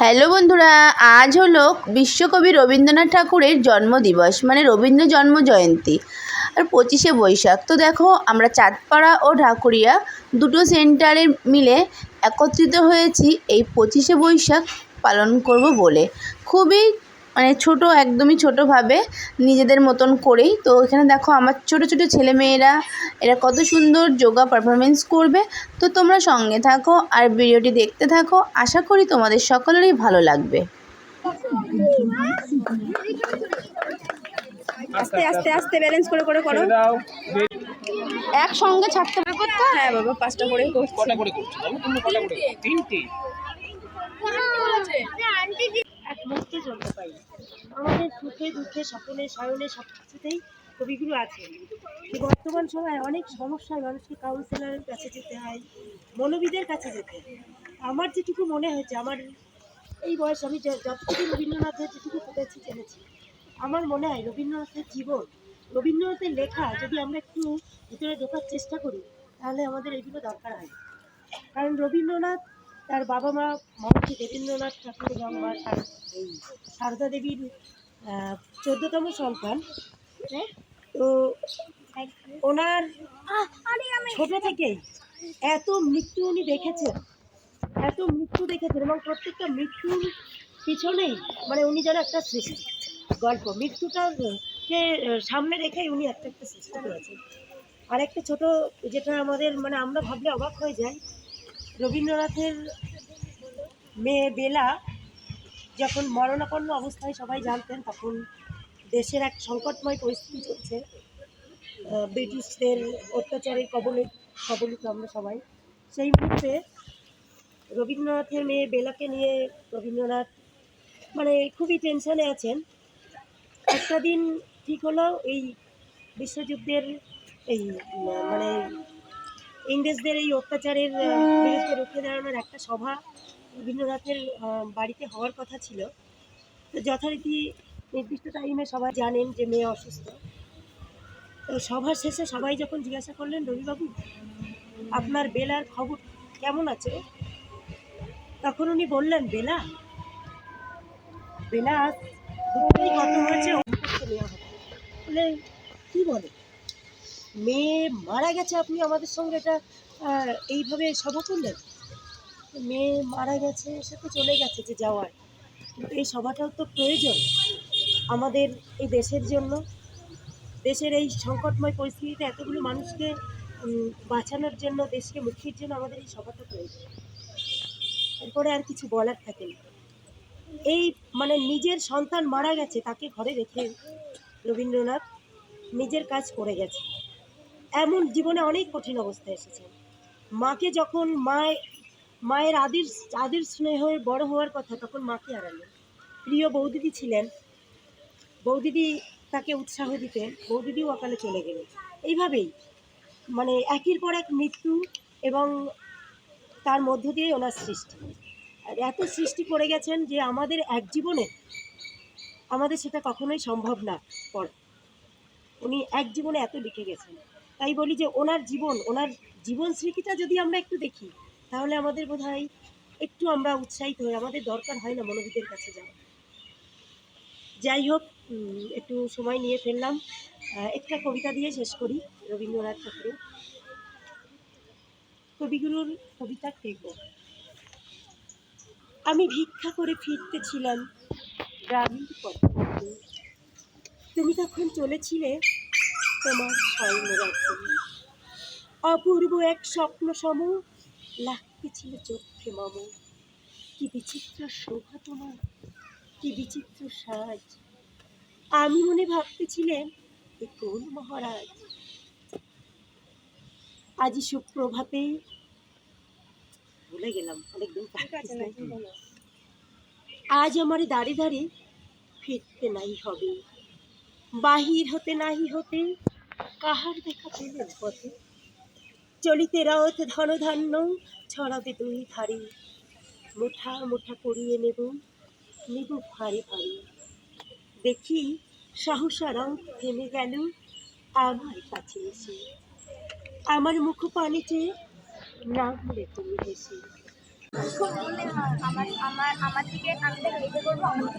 Hello বন্ধুরা, আজ হলো বিশ্বকবি রবীন্দ্রনাথ ঠাকুরের জন্মদিবস মানে রবীন্দ্র জন্ম জয়ন্তী আর পঁচিশে বৈশাখ, তো দেখো আমরা চাঁদপাড়া ও ঢাকুরিয়া দুটো সেন্টারে মিলে একত্রিত হয়েছি এই পঁচিশে বৈশাখ পালন করব বলে। খুবই মানে ছোট একদমই ছোটোভাবে নিজেদের মতন করেই। তো এখানে দেখো আমার ছোটো ছোটো ছেলেমেয়েরা এরা কত সুন্দর যোগা পারফরমেন্স করবে। তো তোমরা সঙ্গে থাকো আর ভিডিওটি দেখতে থাকো। আশা করি তোমাদের সকলেরই ভালো লাগবে। আস্তে আস্তে আস্তে ব্যালেন্স করে করে করো। একসঙ্গে ছাড়তে না করতে হ্যাঁ বাবা পাঁচটা করে করছি। কটা করে করছ? বাবু তুমি কটা করে তিনটে? এক মুহূর্তে চলতে পারি। আমাদের সুখে দুঃখে সকলে সায়নে সব কিছুতেই কবিগুরু আছে বর্তমান সময়ে অনেক সমস্যায় মানুষকে কাউন্সিলরের কাছে যেতে হয় মনোবিদের কাছে যেতে আমার যেটুকু মনে হয়েছে, আমার এই বয়স আমি যতটুকু রবীন্দ্রনাথের যেটুকু পড়েছি, জেনেছি, আমার মনে হয় রবীন্দ্রনাথের জীবন, রবীন্দ্রনাথের লেখা যদি আমরা একটু ভিতরে ঢোকার চেষ্টা করি, তাহলে আমাদের এগুলো দরকার হয়। কারণ রবীন্দ্রনাথ তার বাবা মা মহর্ষি দেবেন্দ্রনাথ ঠাকুর এবং মা সারদা দেবীর চোদ্দতম সন্তান। তো ওনার ছোট থেকেই এত মৃত্যু উনি দেখেছেন। এত মৃত্যু দেখেছেন এবং প্রত্যেকটা মৃত্যুর পিছনেই মানে উনি যেন একটা সৃষ্টি। গল্প, মৃত্যুটাকে সামনে রেখেই উনি একটা একটা সৃষ্টি করেছেন। আর একটা ছোট, যেটা আমাদের মানে আমরা ভাবলে অবাক হয়ে যাই রবীন্দ্রনাথের মেয়ে বেলা যখন মরণাপন্ন অবস্থায় সবাই জানতেন, তখন দেশের এক সংকটময় পরিস্থিতি চলছে। ব্রিটিশদের অত্যাচারের কবলে কবলিত আমরা সবাই। সেই মুহূর্তে রবীন্দ্রনাথের মেয়ে বেলাকে নিয়ে রবীন্দ্রনাথ মানে খুবই টেনশনে আছেন। একটা দিন ঠিক হলো, এই বিশ্বযুদ্ধের এই মানে ইংরেজদের এই অত্যাচারের বিরুদ্ধে রুখে দাঁড়ানোর একটা সভা রবীন্দ্রনাথের বাড়িতে হওয়ার কথা ছিল। তো যথারীতি নির্দিষ্ট টাইমে সবাই জানেন যে মেয়ে অসুস্থ। তো সভার শেষে সবাই যখন জিজ্ঞাসা করলেন, রবিবাবু, আপনার বেলার খবর কেমন আছে? তখন উনি বললেন, বেলা? বেলা কত হয়েছে বলে, কী বলে? মেয়ে মারা গেছে আপনি আমাদের সঙ্গে এটা এইভাবে সভা করলেন? মেয়ে মারা গেছে, সে তো চলে গেছে যে যাওয়ার। কিন্তু এই সভাটাও তো প্রয়োজন আমাদের এই দেশের জন্য। দেশের এই সংকটময় পরিস্থিতিতে এতগুলো মানুষকে বাঁচানোর জন্য, দেশকে মুক্তির জন্য আমাদের এই সভাটা প্রয়োজন। এরপরে আর কিছু বলার থাকে না। এই মানে নিজের সন্তান মারা গেছে, তাকে ঘরে রেখে রবীন্দ্রনাথ নিজের কাজ করে গেছে এমন জীবনে অনেক কঠিন অবস্থায় এসেছে। মাকে যখন মায়, মায়ের আদির আদির স্নেহে বড় হওয়ার কথা তখন মাকে হারালেন প্রিয় বৌদিদি ছিলেন। বৌদিদি তাকে উৎসাহ দিতেন। বৌদিদিও অকালে চলে গেলেন। এইভাবেই মানে একের পর এক মৃত্যু এবং তার মধ্য দিয়ে ওনার সৃষ্টি। আর এত সৃষ্টি করে গেছেন যে আমাদের এক জীবনে আমাদের সেটা কখনোই সম্ভব না। পড়া উনি এক জীবনে এত লিখে গেছেন। তাই বলি যে ওনার জীবন ওনার জীবন স্মৃতিটা যদি আমরা একটু দেখি, তাহলে আমাদের বোধ হয় একটু আমরা উৎসাহিত হই, আমাদের দরকার হয় না মনোবিদের কাছে যাওয়া। যাই হোক একটু সময় নিয়ে ফেললাম। একটা কবিতা দিয়ে শেষ করি, রবীন্দ্রনাথ ঠাকুরের। কবিগুরুর কবিতা দেখব আমি ভিক্ষা করে ফিরতেছিলাম গ্রামীণ পথে। তুমি তখন চলেছিলে তোমার স্বর্ণরাজ্যে অপূর্ব এক স্বপ্ন সম লাগতেছিল চোখে মম। কি বিচিত্র শোভা তোমার কি বিচিত্র সাজ। আমি মনে ভাবতেছিলেন এ কোন মহারাজ? আজি সুপ্রভাতে ভুলে গেলাম অনেকদিন আজ আমার দাঁড়ে দাঁড়ে ফিরতে নাই হবে। বাহির হতে নাহি হতে কাহার দেখা পেলেন পথে? চলিতে রথ ধন ধান্য, ছড়াবে দুই ধারে। মুঠা মুঠা করিয়ে নেব নেব ভারে ভারে। দেখি সাহসা রং থেমে গেল, আমার কাছে এসে। আমার মুখ পানে চেয়ে নাম তুমি হেসে আমার আমার আমার থেকে আমি করব, আমাকে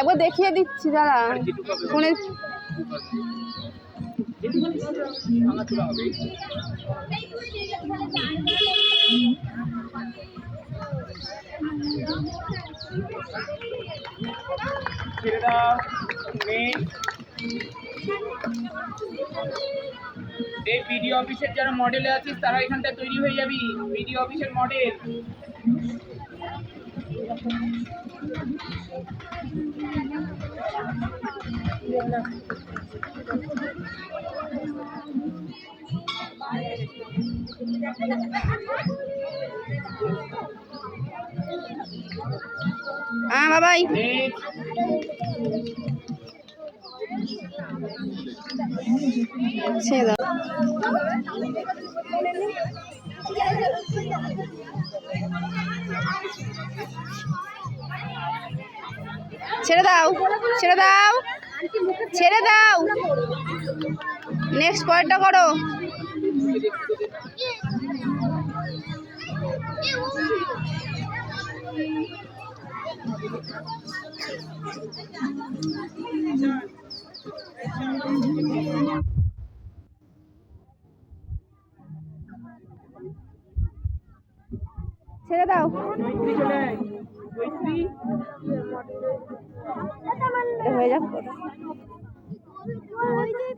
একবার দেখিয়ে দিচ্ছি দাঁড়া। ফোনে মেয়ে এই বিডিও অফিসের যারা মডেলে আছিস তারা এখানটা তৈরি হয়ে যাবি বিডিও অফিসের মডেল হ্যাঁ বাবাই নেক্সট ছেড়ে দাও ছেড়ে দাও ছেড়ে দাও। ছেড়ে দাও নেক্সট পয়েন্টটা করো। ছেড়ে দাও। চৈত্রী এটা হয়ে যাক। ওই যে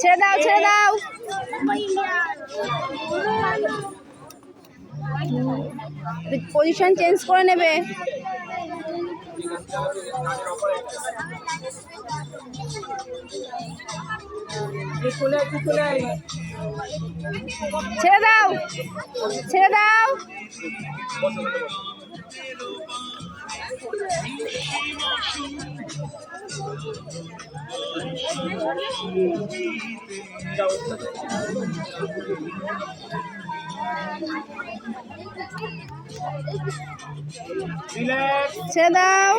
ছেড়ে দাও ছেড়ে দাও। পজিশন চেঞ্জ করে নেবে এই চলে আয় তুই চলে আয় ছেড়ে দাও। ছেড়ে দাও। রিল্যাক্স ছেড়ে দাও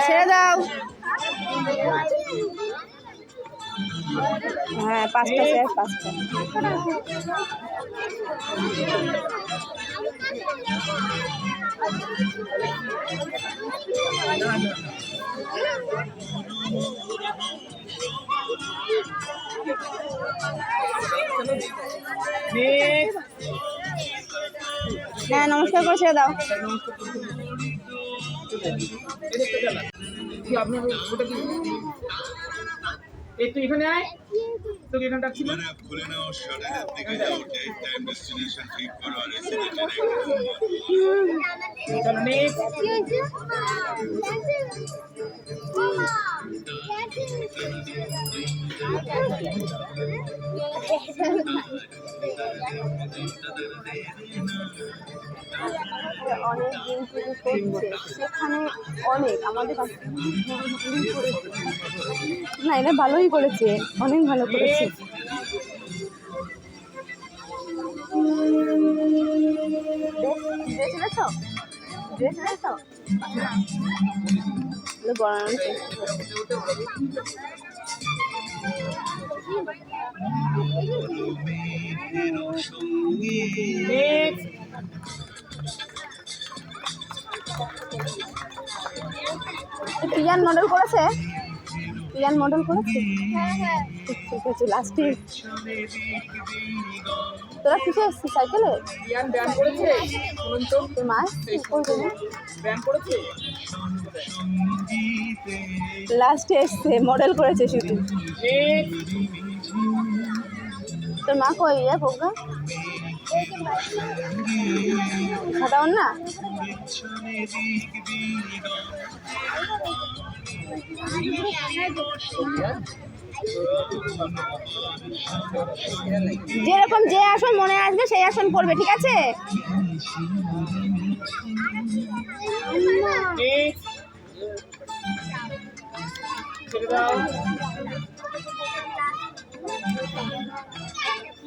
ছেড়ে দাও হ্যাঁ পাঁচটা স্যার পাঁচটা নেক্সট হ্যাঁ নমস্কার করে দাও। আপনার ওটা এখানে আয়। তোকে এখানে ডাকছি অ্যাপ খুলে নাও শাটারের দিকে যাও ডেট টাইম ডেস্টিনেশন ঠিক করো আর রেসিডেন্টের চলো নেক্সট অনেক দিন থেকে করছে। সেখানে অনেক আমাদের না এটা ভালোই করেছে অনেক ভালো করেছে। ড্রেস এনেছো ড্রেস এনেছো বড় নেক্সট। পিয়ান মডেল করেছে? পিয়ান মডেল করেছে? ঠিক আছে লাস্টে তোরা কিসে এসছিস সাইকেলে? ইয়ান ব্যায়াম করেছে? তোর মা ব্যায়াম করেছে? লাস্টে এসছে মডেল করেছে শুধু। তোর মা কই? ইয়ে প্রজ্ঞা না? যেরকম যে আসন মনে আসবে সেই আসন করবে ঠিক আছে? ছেড়ে দাও।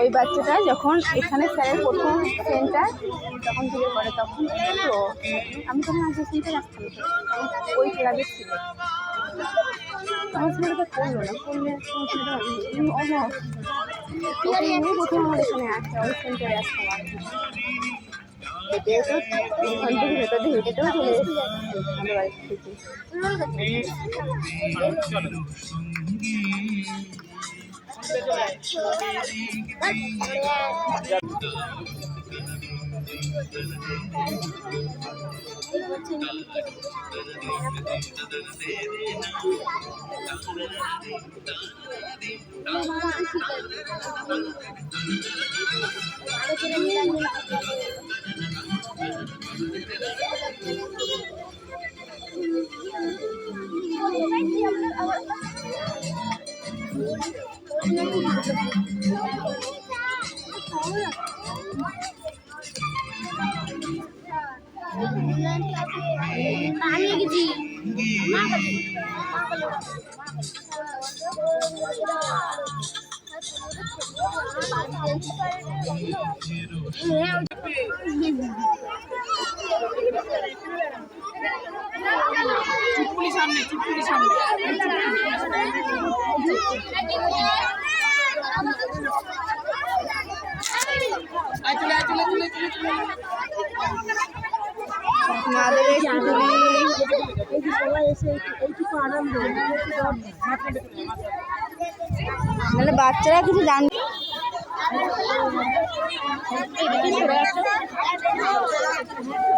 ওই বাচ্চাটা যখন এখানে স্যারের প্রথম সেন্টার তখন থেকে করে, তখন তো আমি তখন আগে সেন্টার আসতাম। ওই ক্লাবে ছিল। আমার ছেলেটা করল না, করলে প্রথম আমার এখানে আসে ওই সেন্টারে এসেছি আমাদের বাড়ি থেকে নেক্সট চলো পুতুলি নাহলে বাচ্চারা কিছু জানবে? আচ্ছা